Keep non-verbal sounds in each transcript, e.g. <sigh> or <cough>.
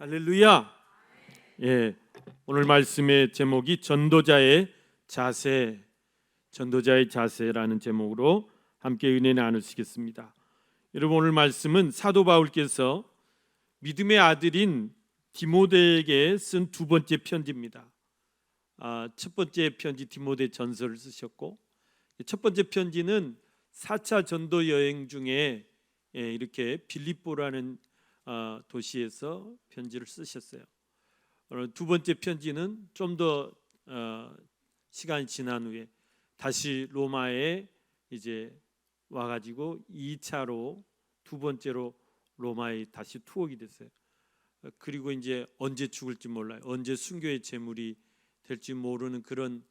할렐루야. 예. 오늘 말씀의 제목이 전도자의 자세, 전도자의 자세라는 제목으로 함께 은혜 나누시겠습니다. 여러분 오늘 말씀은 사도 바울께서 믿음의 아들인 디모데에게 쓴 두 번째 편지입니다. 아, 첫 번째 편지 디모데 전서를 쓰셨고 첫 번째 편지는 4차 전도 여행 중에 예, 이렇게 빌립보라는 어, 도시에서 편지를 쓰셨어요. 어, 두 번째 편지는 좀더 어, 시간이 지난 후에 다시 로마에 이제 와가지고 2차로 두 번째로 로마에 다시 투옥이 됐어요. 어, 그리고 이제 언제 죽을지 몰라요. 언제 순교의 제물이 될지 모르는 그런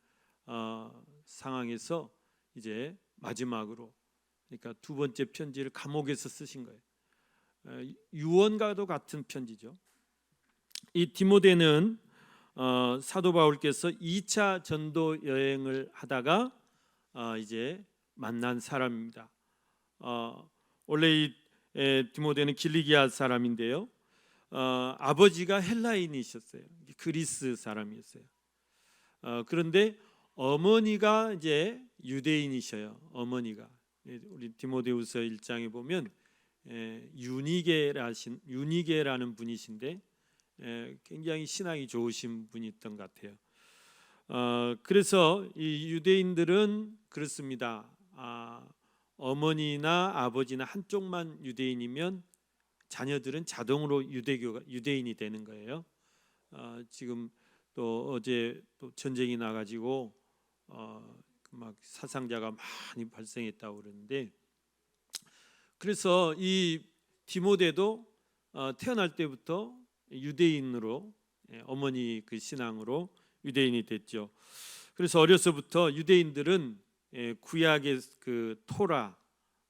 어, 상황에서 이제 마지막으로 그러니까 두 번째 편지를 감옥에서 쓰신 거예요. 어, 유언과도 같은 편지죠. 이 디모데는 어, 사도 바울께서 2차 전도 여행을 하다가 어, 이제 만난 사람입니다. 어, 원래 이 에, 디모데는 길리기아 사람인데요. 어, 아버지가 헬라인이셨어요. 그리스 사람이었어요. 어, 그런데 어머니가 이제 유대인이셔요. 어머니가 예, 우리 디모데후서 1장에 보면 에, 유니게라신 유니게라는 분이신데 에, 굉장히 신앙이 좋으신 분이었던 것 같아요. 어, 그래서 이 유대인들은 그렇습니다. 아, 어머니나 아버지나 한쪽만 유대인이면 자녀들은 자동으로 유대교가 유대인이 되는 거예요. 어, 지금 또 어제 또 전쟁이 나가지고 어, 막 사상자가 많이 발생했다고 그러는데 그래서 이 디모데도 어, 태어날 때부터 유대인으로 예, 어머니 그 신앙으로 유대인이 됐죠. 그래서 어려서부터 유대인들은 예, 구약의 그 토라,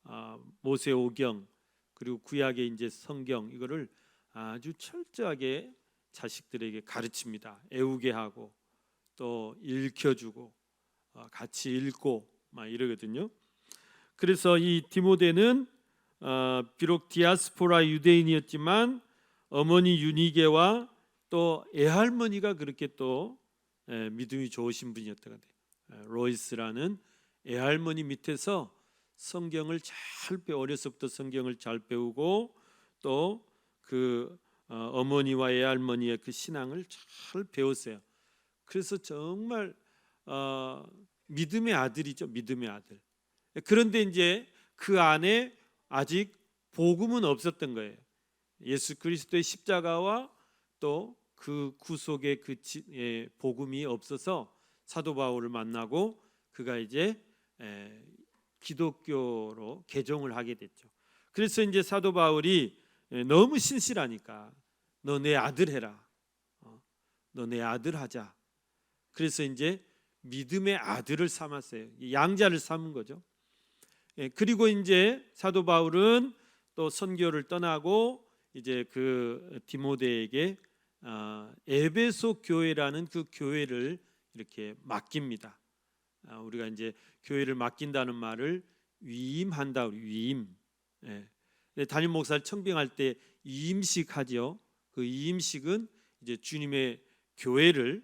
아, 모세 오경 그리고 구약의 이제 성경 이거를 아주 철저하게 자식들에게 가르칩니다. 애우게 하고 또 읽혀주고 어, 같이 읽고 막 이러거든요. 그래서 이 디모데는 어, 비록 디아스포라 유대인이었지만 어머니 유니게와 또 애할머니가 그렇게 또 에, 믿음이 좋으신 것 같아요. 에, 로이스라는 애할머니 밑에서 성경을 잘 배워 어려서부터 성경을 잘 배우고 또그 어, 어머니와 애할머니의 그 신앙을 잘 배웠어요. 그래서 정말 어, 믿음의 아들이죠. 믿음의 아들. 그런데 이제 그 안에 아직 복음은 없었던 거예요. 예수 그리스도의 십자가와 또 그 구속의 그 지, 예, 복음이 없어서 사도 바울을 만나고 그가 이제 에, 기독교로 개종을 하게 됐죠. 그래서 이제 사도 바울이 예, 너무 신실하니까 너 내 아들 해라. 어, 너내 아들 하자. 그래서 이제 믿음의 아들을 삼았어요. 양자를 삼은 거죠. 예, 그리고 이제 사도 바울은 또 선교를 떠나고 이제 그 디모데에게 아, 에베소 교회라는 그 교회를 이렇게 맡깁니다. 아, 우리가 이제 교회를 맡긴다는 말을 위임한다 위임. 예. 담임 목사를 청빙할 때 이임식 하죠. 그 이임식은 이제 주님의 교회를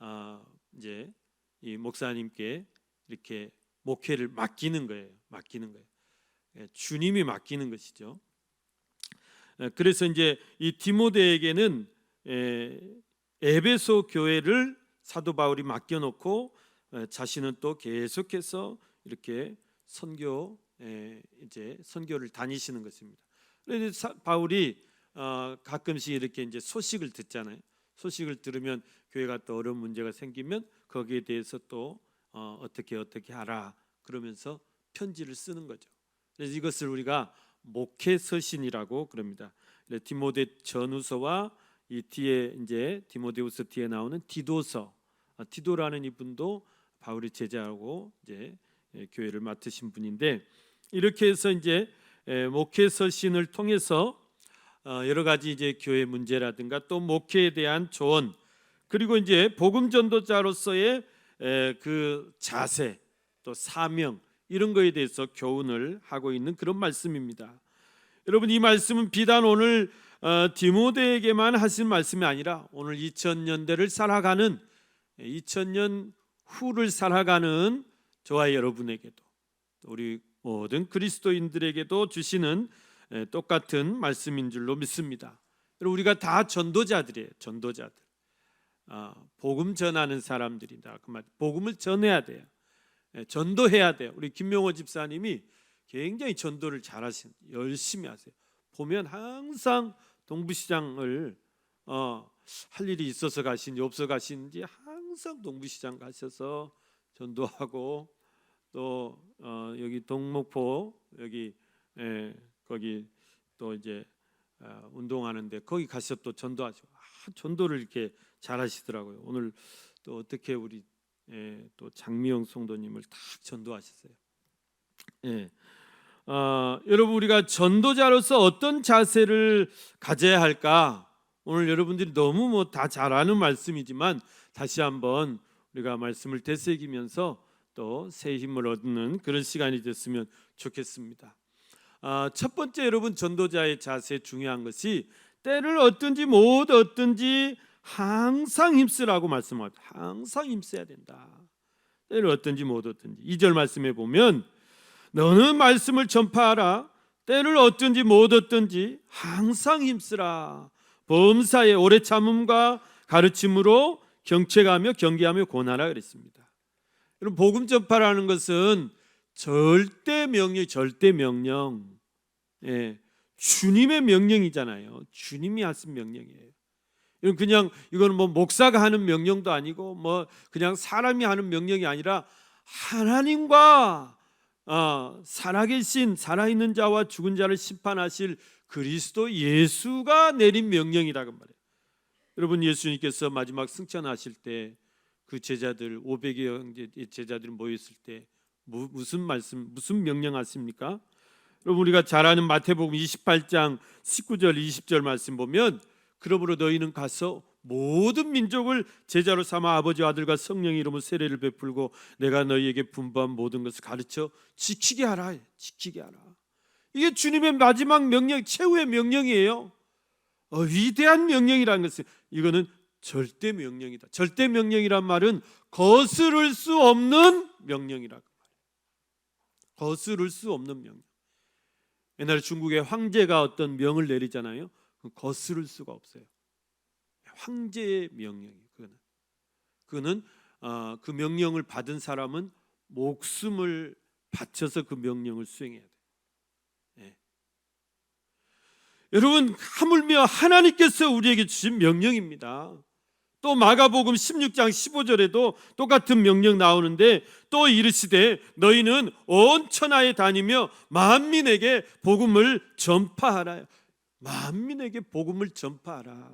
아, 이제 이 목사님께 이렇게 목회를 맡기는 거예요. 맡기는 거예요. 예, 주님이 맡기는 것이죠. 예, 그래서 이제 이 디모데에게는 예, 에베소 교회를 사도 바울이 맡겨놓고 자신은 또 계속해서 이렇게 선교 이제 선교를 다니시는 것입니다. 그래서 바울이 어, 가끔씩 이렇게 이제 소식을 듣잖아요. 소식을 들으면 교회 가 또 어려운 문제가 생기면 거기에 대해서 또 어, 어떻게 어떻게 하라 그러면서 편지를 쓰는 거죠. 그래서 이것을 우리가 목회 서신이라고 그럽니다. 디모데 전후서와 이 뒤에 이제 디모데후서 뒤에 나오는 디도서, 아, 디도라는 이분도 바울의 제자하고 이제 예, 교회를 맡으신 분인데 이렇게 해서 이제 예, 목회 서신을 통해서 어, 여러 가지 이제 교회 문제라든가 또 목회에 대한 조언 그리고 이제 복음 전도자로서의 그 자세 또 사명 이런 거에 대해서 교훈을 하고 있는 그런 말씀입니다. 여러분 이 말씀은 비단 오늘 어, 디모데에게만 하신 말씀이 아니라 오늘 2000년대를 살아가는 2000년 후를 살아가는 저와 여러분에게도 우리 모든 그리스도인들에게도 주시는 에, 똑같은 말씀인 줄로 믿습니다. 우리가 다 전도자들이에요. 전도자들. 아, 복음 전하는 사람들이다. 그 말. 복음을 전해야 돼요. 예, 전도해야 돼요. 우리 김명호 집사님이 굉장히 전도를 잘하신 열심히 하세요. 보면 항상 동부시장을 어, 할 일이 있어서 가신지 없어 가신지 항상 동부시장 가셔서 전도하고 또 어, 여기 동목포 여기 예, 거기 또 이제 어, 운동하는데 거기 가서 또 전도하시고 아, 전도를 이렇게 잘하시더라고요. 오늘 또 어떻게 우리 예, 또 장미영 성도님을 다 전도하셨어요. 예. 어, 여러분 우리가 전도자로서 어떤 자세를 가져야 할까? 오늘 여러분들이 너무 뭐 다 잘 아는 말씀이지만 다시 한번 우리가 말씀을 되새기면서 또 새 힘을 얻는 그런 시간이 됐으면 좋겠습니다. 아, 첫 번째 여러분 전도자의 자세 중요한 것이 때를 얻든지 못 얻든지 항상 힘쓰라고 말씀합니다. 항상 힘써야 된다. 때를 얻든지 못 얻든지 2절 말씀에 보면 너는 말씀을 전파하라. 때를 얻든지 못 얻든지 항상 힘쓰라. 범사에 오래 참음과 가르침으로 경책하며 경계하며 권하라 그랬습니다. 여러분 복음 전파라는 것은 절대 명령, 절대 명령. 예, 주님의 명령이잖아요. 주님이 하신 명령이에요. 이건 그냥 이거는 뭐 목사가 하는 명령도 아니고 뭐 그냥 사람이 하는 명령이 아니라 하나님과 어, 살아계신 살아있는 자와 죽은 자를 심판하실 그리스도 예수가 내린 명령이라고 말해요. 여러분 예수님께서 마지막 승천하실 때 그 제자들 500여 형제 제자들이 모였을 때 무, 무슨 말씀 무슨 명령하십니까? 여러분 우리가 잘 아는 마태복음 28장 19절 20절 말씀 보면 그러므로 너희는 가서 모든 민족을 제자로 삼아 아버지 아들과 성령 이름으로 세례를 베풀고 내가 너희에게 분부한 모든 것을 가르쳐 지키게 하라 지키게 하라. 이게 주님의 마지막 명령 최후의 명령이에요. 어, 위대한 명령이라는 것은 이거는 절대 명령이다. 절대 명령이란 말은 거스를 수 없는 명령이라고 말해요. 거스를 수 없는 명령. 옛날에 중국의 황제가 어떤 명을 내리잖아요 거스를 수가 없어요. 황제의 명령이 그거는 그거는 어, 그 명령을 받은 사람은 목숨을 바쳐서 그 명령을 수행해야 돼. 예. 여러분 하물며 하나님께서 우리에게 주신 명령입니다. 또 마가복음 16장 15절에도 똑같은 명령 나오는데 또 이르시되 너희는 온 천하에 다니며 만민에게 복음을 전파하라. 만민에게 복음을 전파하라.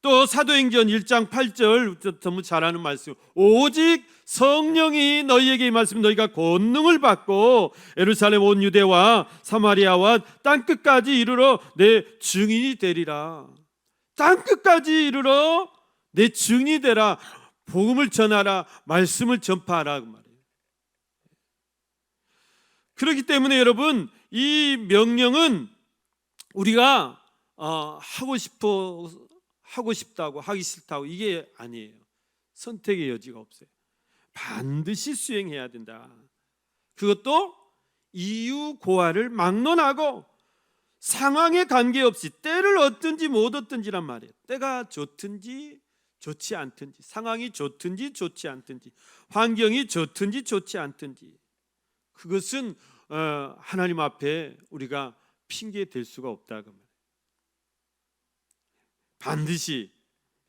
또 사도행전 1장 8절 너무 잘 아는 말씀. 오직 성령이 너희에게 임하시면 너희가 권능을 받고 예루살렘 온 유대와 사마리아와 땅 끝까지 이르러 내 증인이 되리라. 땅 끝까지 이르러 내 증인이 되라. 복음을 전하라. 말씀을 전파하라 그. 그렇기 때문에 여러분 이 명령은 우리가 어, 하고 싶어 하고 싶다고 하기 싫다고 이게 아니에요. 선택의 여지가 없어요. 반드시 수행해야 된다. 그것도 이유 고하를 막론하고 상황에 관계없이 때를 얻든지 못 얻든지란 말이에요. 때가 좋든지 좋지 않든지 상황이 좋든지 좋지 않든지 환경이 좋든지 좋지 않든지 그것은 어, 하나님 앞에 우리가 핑계 댈 수가 없다 그 말. 반드시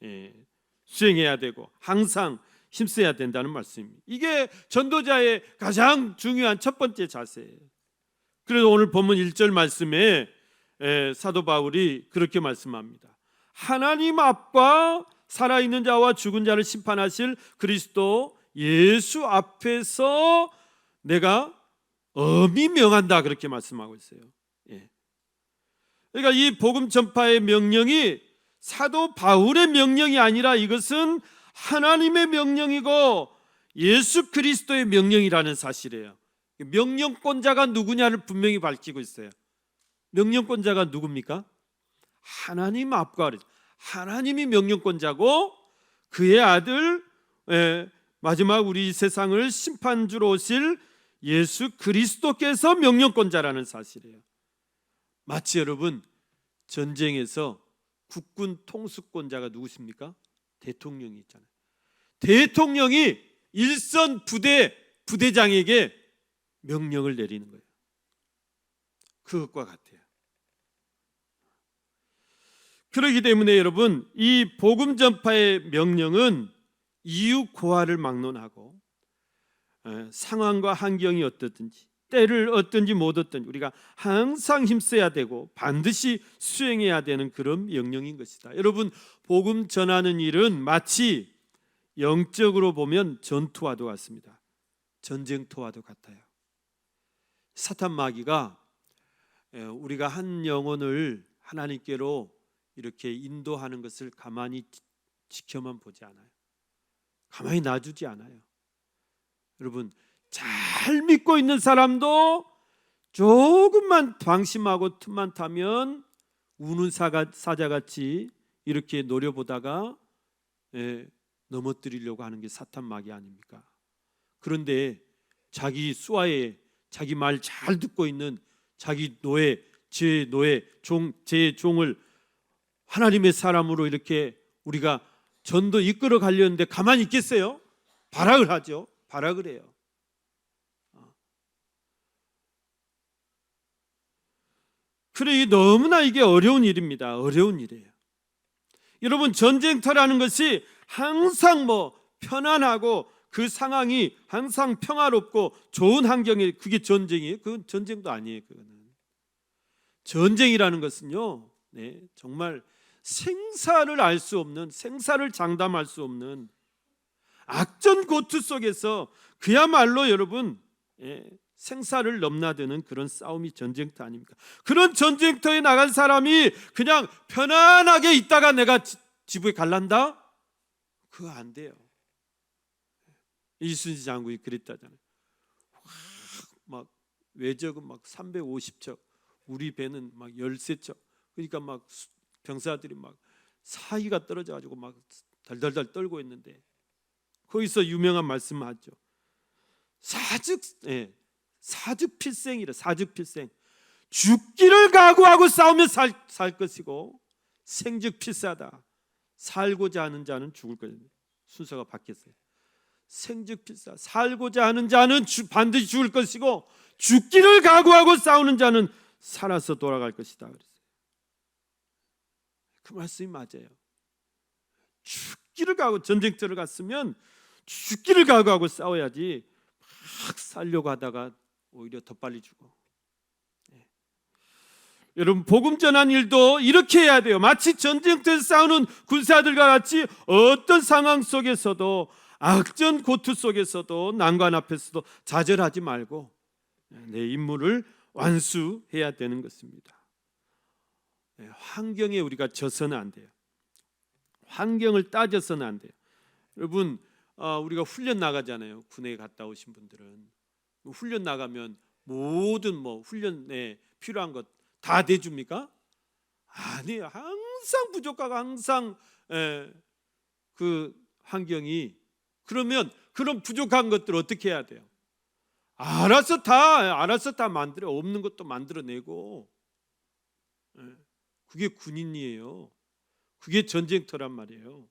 예, 수행해야 되고 항상 힘써야 된다는 말씀입니다. 이게 전도자의 가장 중요한 첫 번째 자세예요. 그래서 오늘 본문 1절 말씀에 예, 사도 바울이 그렇게 말씀합니다. 하나님 앞과 살아있는 자와 죽은 자를 심판하실 그리스도 예수 앞에서 내가 엄히 명한다 그렇게 말씀하고 있어요. 예. 그러니까 이 복음 전파의 명령이 사도 바울의 명령이 아니라 이것은 하나님의 명령이고 예수 그리스도의 명령이라는 사실이에요. 명령권자가 누구냐를 분명히 밝히고 있어요. 명령권자가 누굽니까? 하나님 앞과. 하나님이 명령권자고 그의 아들 예, 마지막 우리 세상을 심판주로 오실 예수 그리스도께서 명령권자라는 사실이에요. 마치 여러분 전쟁에서 국군 통수권자가 누구십니까? 대통령이 있잖아요. 대통령이 일선 부대 부대장에게 명령을 내리는 거예요. 그것과 같아요. 그렇기 때문에 여러분 이 복음 전파의 명령은 이유 고하를 막론하고 에, 상황과 환경이 어떻든지 때를 어떤지 못 어떤지 우리가 항상 힘써야 되고 반드시 수행해야 되는 그런 명령인 것이다. 여러분 복음 전하는 일은 마치 영적으로 보면 전투와도 같습니다. 전쟁터와도 같아요. 사탄 마귀가 에, 우리가 한 영혼을 하나님께로 이렇게 인도하는 것을 가만히 지- 지켜만 보지 않아요. 가만히 놔주지 않아요. 여러분 잘 믿고 있는 사람도 조금만 방심하고 틈만 타면 우는 사자같이 이렇게 노려보다가 예, 넘어뜨리려고 하는 게 사탄 마귀 아닙니까? 그런데 자기 수하에 자기 말 잘 듣고 있는 자기 노예, 제 노예, 종, 제 종을 하나님의 사람으로 이렇게 우리가 전도 이끌어 가려는데 가만히 있겠어요? 발악을 하죠. 발악을 해요. 어. 그래 이 너무나 이게 어려운 일입니다. 어려운 일이에요. 여러분 전쟁터라는 것이 항상 뭐 편안하고 그 상황이 항상 평화롭고 좋은 환경이 그게 전쟁이에요. 그건 전쟁도 아니에요. 그거는 전쟁이라는 것은요, 네, 정말 생사를 알 수 없는 생사를 장담할 수 없는 악전 고투 속에서 그야말로 여러분 예, 생사를 넘나드는 그런 싸움이 전쟁터 아닙니까? 그런 전쟁터에 나간 사람이 그냥 편안하게 있다가 내가 지- 지부에 갈란다? 그거 안 돼요. 이순신 장군이 그랬다잖아요. 막 외적은 막 350척, 우리 배는 막 13척. 그러니까 막 수- 병사들이 막 사이가 떨어져 가지고 막 달달달 떨고 있는데 거기서 유명한 말씀하죠. 사즉 예. 사즉 필생이래. 사즉 필생. 죽기를 각오하고 싸우며 살, 살 것이고 생즉 필사다. 살고자 하는 자는 죽을 것이다. 순서가 바뀌었어요. 생즉 필사. 살고자 하는 자는 주- 반드시 죽을 것이고 죽기를 각오하고 싸우는 자는 살아서 돌아갈 것이다. 그랬어요. 그 말씀이 맞아요. 죽기를 각오 전쟁터를 갔으면 죽기를 각오하고 싸워야지 막 살려고 하다가 오히려 더 빨리 죽어. 예. 여러분 복음 전한 일도 이렇게 해야 돼요. 마치 전쟁터에서 싸우는 군사들과 같이 어떤 상황 속에서도 악전 고투 속에서도 난관 앞에서도 좌절하지 말고 내 임무를 완수해야 되는 것입니다. 예, 환경에 우리가 져서는 안 돼요. 환경을 따져서는 안 돼요. 여러분 어, 우리가 훈련 나가잖아요. 군에 갔다 오신 분들은 훈련 나가면 모든 뭐 훈련에 필요한 것 다 대줍니까? 아니에요. 항상 부족하고 항상 에, 그 환경이 그러면 그런 부족한 것들 어떻게 해야 돼요? 알아서 다 알아서 다 만들어 없는 것도 만들어내고 예, 그게 군인이에요. 그게 전쟁터란 말이에요.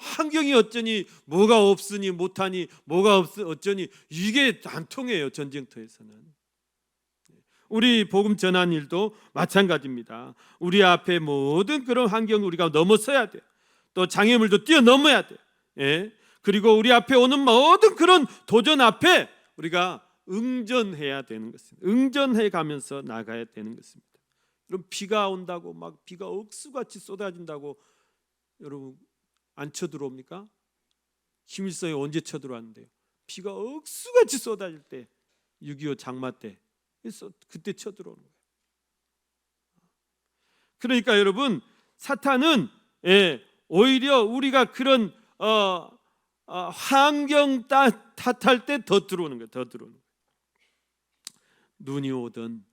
환경이 어쩌니 뭐가 없으니 못하니 뭐가 없 어쩌니 이게 안 통해요 전쟁터에서는. 우리 복음 전한 일도 마찬가지입니다. 우리 앞에 모든 그런 환경 우리가 넘어서야 돼요. 또 장애물도 뛰어넘어야 돼요. 예. 그리고 우리 앞에 오는 모든 그런 도전 앞에 우리가 응전해야 되는 것입니다. 응전해 가면서 나가야 되는 것입니다. 여러분 비가 온다고 막 비가 억수같이 쏟아진다고 여러분 안 쳐들어옵니까? 김일성이 언제 쳐들어왔는데요? 비가 억수같이 쏟아질 때, 6.25 장마 때, 그래서 그때 쳐들어오는 거예요. 그러니까 여러분 사탄은 예, 오히려 우리가 그런 어, 어, 환경 따, 탓할 때 더 들어오는 거예요. 더 들어오는 거예요. 눈이 오든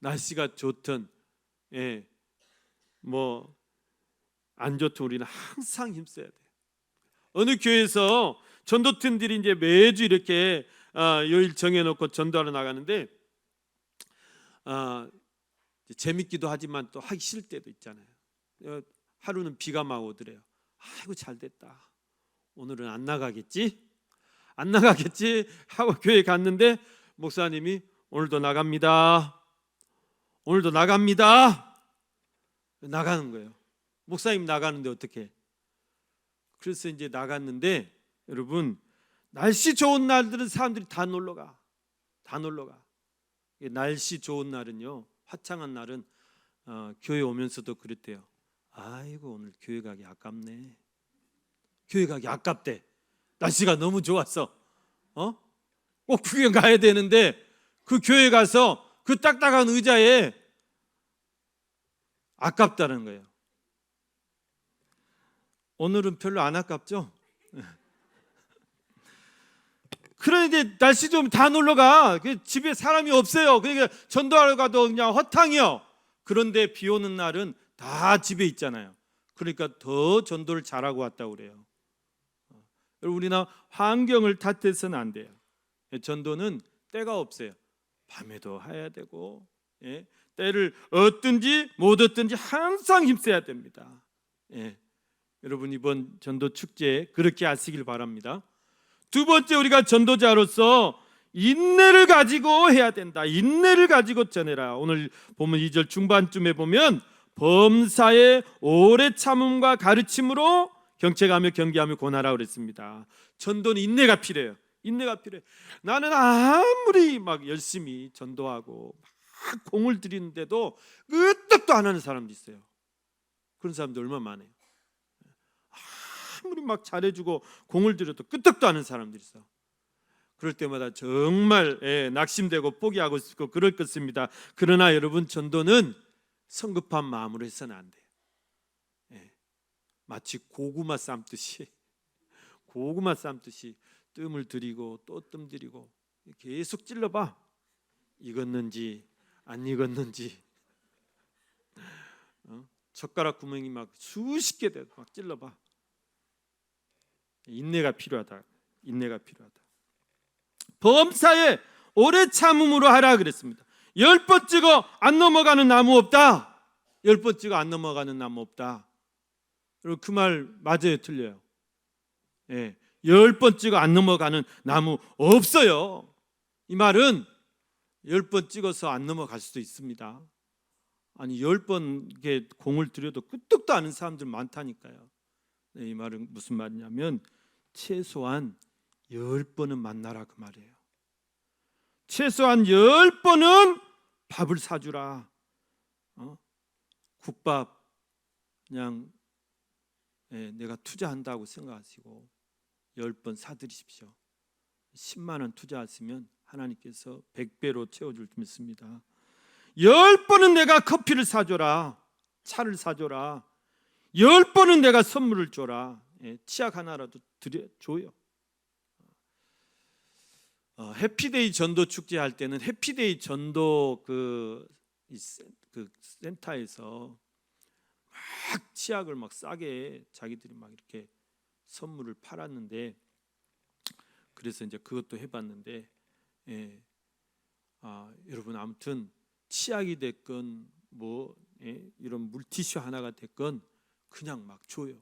날씨가 좋든 예, 뭐 안 좋든 우리는 항상 힘써야 돼요. 어느 교회에서 전도팀들이 이제 매주 이렇게 아, 요일 정해놓고 전도하러 나가는데 아, 이제 재밌기도 하지만 또 하기 싫을 때도 있잖아요. 어, 하루는 비가 막 오더래요. 아이고 잘 됐다. 오늘은 안 나가겠지? 안 나가겠지? 하고 교회 갔는데 목사님이 오늘도 나갑니다. 오늘도 나갑니다. 나가는 거예요. 목사님 나가는데 어떻게? 그래서 이제 나갔는데 여러분 날씨 좋은 날들은 사람들이 다 놀러 가. 다 놀러 가. 날씨 좋은 날은요. 화창한 날은 어, 교회 오면서도 그랬대요. 아이고 오늘 교회 가기 아깝네. 교회 가기 아깝대. 날씨가 너무 좋았어. 어? 꼭 구경 가야 되는데 그 교회 가서 그 딱딱한 의자에 아깝다는 거예요. 오늘은 별로 안 아깝죠? <laughs> 그런데 날씨 좀 다 놀러 가. 그 집에 사람이 없어요. 그러니까 전도하러 가도 그냥 허탕이요. 그런데 비 오는 날은 다 집에 있잖아요. 그러니까 더 전도를 잘하고 왔다고 그래요. 여러분, 우리나 환경을 탓해서는 안 돼요. 예, 전도는 때가 없어요. 밤에도 해야 되고 예, 때를 얻든지 못 얻든지 항상 힘써야 됩니다. 예. 여러분 이번 전도 축제 그렇게 하시길 바랍니다. 두 번째 우리가 전도자로서 인내를 가지고 해야 된다. 인내를 가지고 전해라. 오늘 보면 2절 중반쯤에 보면 범사의 오래 참음과 가르침으로 경책하며 경계하며 권하라 그랬습니다. 전도는 인내가 필요해요. 인내가 필요해. 나는 아무리 막 열심히 전도하고 막 공을 들이는데도 끄떡도 안 하는 사람도 있어요. 그런 사람들 얼마나 많아요. 막 잘해주고 공을 들여도 끄떡도 안 하는 사람들이 있어. 그럴 때마다 정말 예, 낙심되고 포기하고 싶고 그럴 것입니다. 그러나 여러분 전도는 성급한 마음으로 해서는 안 돼요. 예, 마치 고구마 삶듯이 <laughs> 고구마 삶듯이 뜸을 들이고 또 뜸 들이고 계속 찔러봐 익었는지 안 익었는지 <laughs> 어? 젓가락 구멍이 막 수십 개 돼도 막 찔러봐 인내가 필요하다 인내가 필요하다 범사에 오래 참음으로 하라 그랬습니다 열 번 찍어 안 넘어가는 나무 없다 열 번 찍어 안 넘어가는 나무 없다 여러분 그 말 맞아요 틀려요 예. 열 번 찍어 안 넘어가는 나무 없어요. 이 말은 열 번 찍어서 안 넘어갈 수도 있습니다. 아니 열번 공을 들여도 끄떡도 않은 사람들 많다니까요. 네, 이 말은 무슨 말이냐면 최소한 열 번은 만나라 그 말이에요. 최소한 열 번은 밥을 사주라. 어? 국밥 그냥 예, 내가 투자한다고 생각하시고 열 번 사들이십시오. 10만 원 투자하시면 하나님께서 100배로 채워줄 줄 믿습니다. 열 번은 내가 커피를 사줘라, 차를 사줘라. 열 번은 내가 선물을 줘라. 예, 치약 하나라도 드려 줘요. 어, 해피데이 전도 축제 할 때는 해피데이 전도 그, 그 센터에서 막 치약을 막 싸게 자기들이 막 이렇게 선물을 팔았는데 그래서 이제 그것도 해봤는데 예. 아, 여러분 아무튼 치약이 됐건 뭐 예, 이런 물티슈 하나가 됐건 그냥 막 줘요.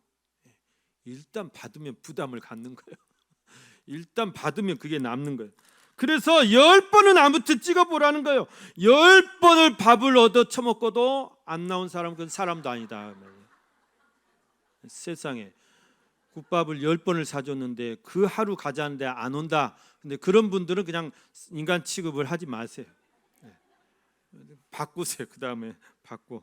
예. 일단 받으면 부담을 갖는 거예요. <laughs> 일단 받으면 그게 남는 거예요. 그래서 열 번은 아무튼 찍어보라는 거예요. 열 번을 밥을 얻어 처먹고도 안 나온 사람은 그건 사람도 아니다. 세상에 국밥을 열 번을 사줬는데 그 하루 가자는데 안 온다. 근데 그런 분들은 그냥 인간 취급을 하지 마세요. 네. 바꾸세요. 그 다음에 바꿔.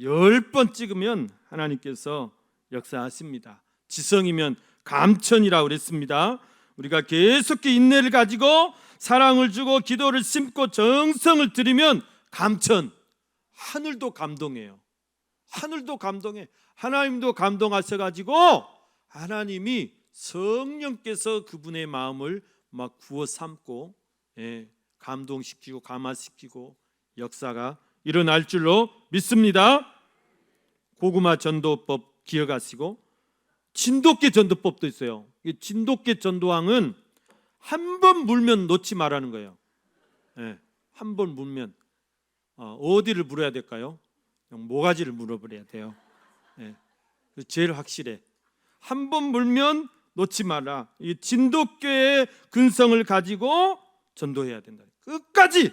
열 번 찍으면 하나님께서 역사하십니다. 지성이면 감천이라고 그랬습니다. 우리가 계속해 인내를 가지고 사랑을 주고 기도를 심고 정성을 들이면 감천. 하늘도 감동해요. 하늘도 감동해. 하나님도 감동하셔 가지고 하나님이 성령께서 그분의 마음을 막 구워 삼고 예, 감동시키고 감화시키고 역사가 일어날 줄로 믿습니다. 고구마 전도법 기억하시고 진돗개 전도법도 있어요. 이 진돗개 전도왕은 한 번 물면 놓지 말라는 거예요. 예, 한번 물면 어, 어디를 물어야 될까요? 모가지를 물어버려야 돼요. 예, 제일 확실해. 한 번 물면 놓지 마라. 이 진돗개의 근성을 가지고 전도해야 된다. 끝까지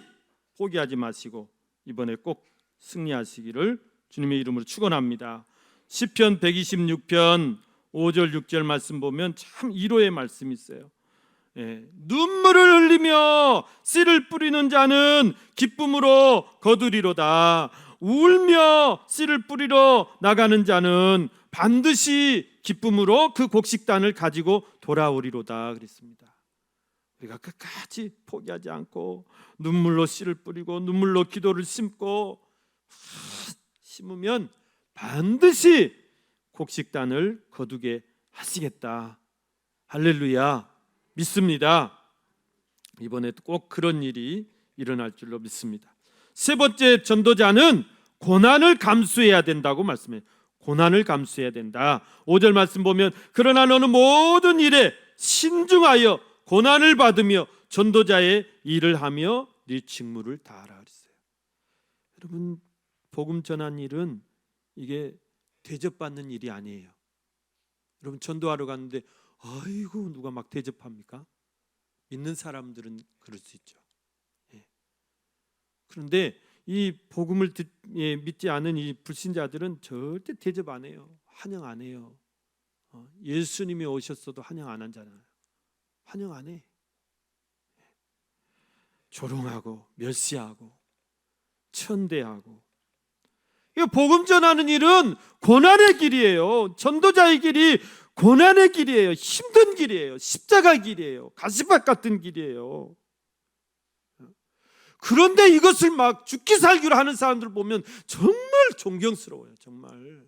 포기하지 마시고 이번에 꼭 승리하시기를 주님의 이름으로 축원합니다. 시편 126편 5절 6절 말씀 보면 참 위로의 말씀이 있어요. 예, 눈물을 흘리며 씨를 뿌리는 자는 기쁨으로 거두리로다. 울며 씨를 뿌리러 나가는 자는 반드시 기쁨으로 그 곡식단을 가지고 돌아오리로다 그랬습니다. 우리가 끝까지 포기하지 않고 눈물로 씨를 뿌리고 눈물로 기도를 심고 심으면 반드시 곡식단을 거두게 하시겠다. 할렐루야. 믿습니다. 이번에도 꼭 그런 일이 일어날 줄로 믿습니다. 세 번째 전도자는 고난을 감수해야 된다고 말씀해요. 고난을 감수해야 된다. 5절 말씀 보면 그러나 너는 모든 일에 신중하여 고난을 받으며 전도자의 일을 하며 네 직무를 다하라 그랬어요. 여러분 복음 전한 일은 이게 대접받는 일이 아니에요. 여러분 전도하러 갔는데 아이고 누가 막 대접합니까? 믿는 사람들은 그럴 수 있죠. 예. 그런데 이 복음을 듣, 예, 믿지 않은 이 불신자들은 절대 대접 안 해요. 환영 안 해요. 어, 예수님이 오셨어도 환영 안 하잖아요. 환영 안 해. 예. 조롱하고 멸시하고 천대하고 이 복음 전하는 일은 고난의 길이에요. 전도자의 길이 고난의 길이에요. 힘든 길이에요. 십자가 길이에요. 가시밭 같은 길이에요. 그런데 이것을 막 죽기 살기로 하는 사람들 보면 정말 존경스러워요. 정말.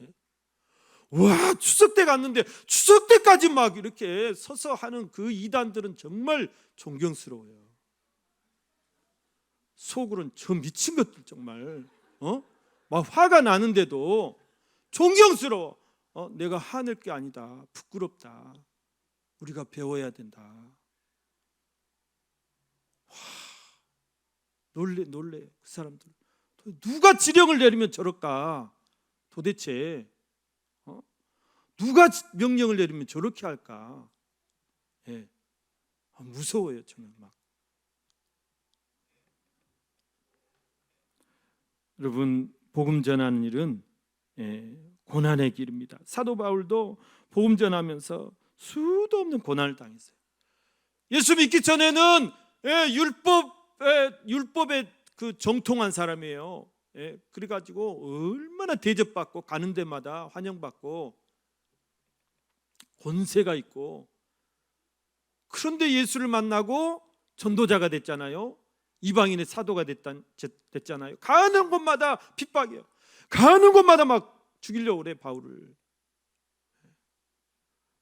예? 와 추석 때 갔는데 추석 때까지 막 이렇게 서서 하는 그 이단들은 정말 존경스러워요. 속으로는 저 미친 것들 정말 어? 막 화가 나는데도 존경스러워. 어, 내가 화낼 게 아니다. 부끄럽다. 우리가 배워야 된다. 와, 놀래 놀래 그 사람들. 누가 지령을 내리면 저럴까? 도대체 어? 누가 명령을 내리면 저렇게 할까? 예, 아, 무서워요 저는 막. 여러분 복음 전하는 일은 예, 고난의 길입니다. 사도 바울도 복음 전하면서 수도 없는 고난을 당했어요. 예수 믿기 전에는 예, 율법에 율법에 그 정통한 사람이에요. 예, 그래 가지고 얼마나 대접받고 가는 데마다 환영받고 권세가 있고 그런데 예수를 만나고 전도자가 됐잖아요. 이방인의 사도가 됐다, 됐잖아요. 가는 곳마다 핍박이에요. 가는 곳마다 막 죽이려고 그래 바울을.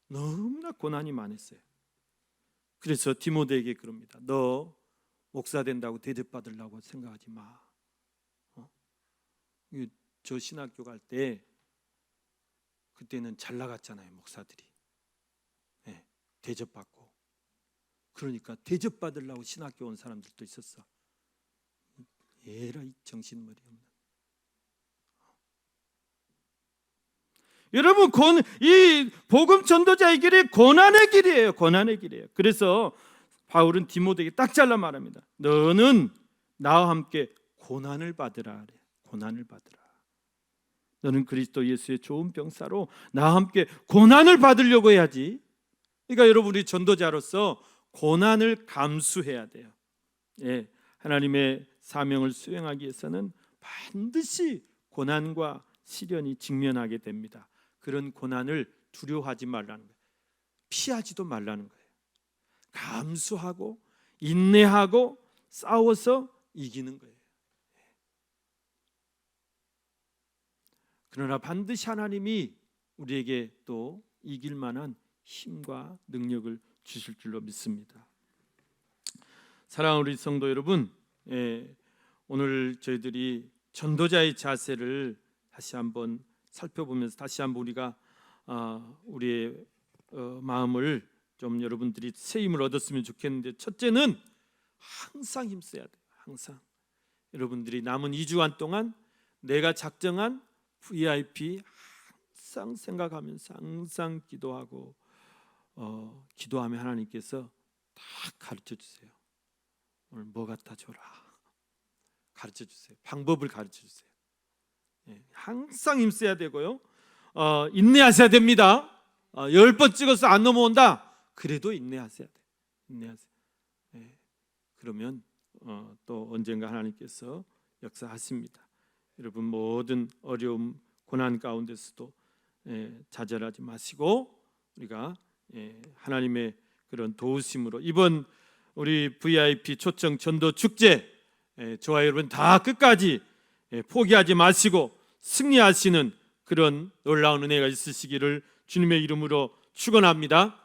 너무나 고난이 많았어요. 그래서 디모데에게 그럽니다. 너 목사 된다고 대접받으려고 생각하지 마. 어? 저 신학교 갈 때 그때는 잘 나갔잖아요 목사들이 네, 대접받고 그러니까 대접받으려고 신학교 온 사람들도 있었어. 얘라 이 정신머리 없는. 여러분 이 복음 전도자의 길이 고난의 길이에요. 고난의 길이에요. 그래서 바울은 디모데에게 딱 잘라 말합니다. 너는 나와 함께 고난을 받으라. 고난을 받으라. 너는 그리스도 예수의 좋은 병사로 나와 함께 고난을 받으려고 해야지. 그러니까 여러분이 전도자로서 고난을 감수해야 돼요. 예, 하나님의 사명을 수행하기 위해서는 반드시 고난과 시련이 직면하게 됩니다. 그런 고난을 두려워하지 말라는 거예요. 피하지도 말라는 거예요. 감수하고 인내하고 싸워서 이기는 거예요. 그러나 반드시 하나님이 우리에게 또 이길 만한 힘과 능력을 주실 줄로 믿습니다. 사랑하는 우리 성도 여러분, 예, 오늘 저희들이 전도자의 자세를 다시 한번 살펴보면서 다시 한번 우리가 아, 우리의 어, 마음을 좀 여러분들이 새 힘을 얻었으면 좋겠는데 첫째는 항상 힘써야 돼요. 항상 여러분들이 남은 2주간 동안 내가 작정한 VIP 항상 생각하면서 항상 기도하고 어, 기도하면 하나님께서 다 가르쳐 주세요. 오늘 뭐 갖다 줘라. 가르쳐 주세요. 방법을 가르쳐 주세요. 예, 항상 힘써야 되고요. 어, 인내하셔야 됩니다. 어, 열번 찍어서 안 넘어온다. 그래도 인내하셔야 돼. 인내하세요. 예, 그러면 어, 또 언젠가 하나님께서 역사하십니다. 여러분 모든 어려움 고난 가운데서도 예, 좌절하지 마시고 우리가 예, 하나님의 그런 도우심으로 이번 우리 VIP 초청 전도 축제 예, 저와 여러분 다 끝까지 예, 포기하지 마시고 승리하시는 그런 놀라운 은혜가 있으시기를 주님의 이름으로 축원합니다.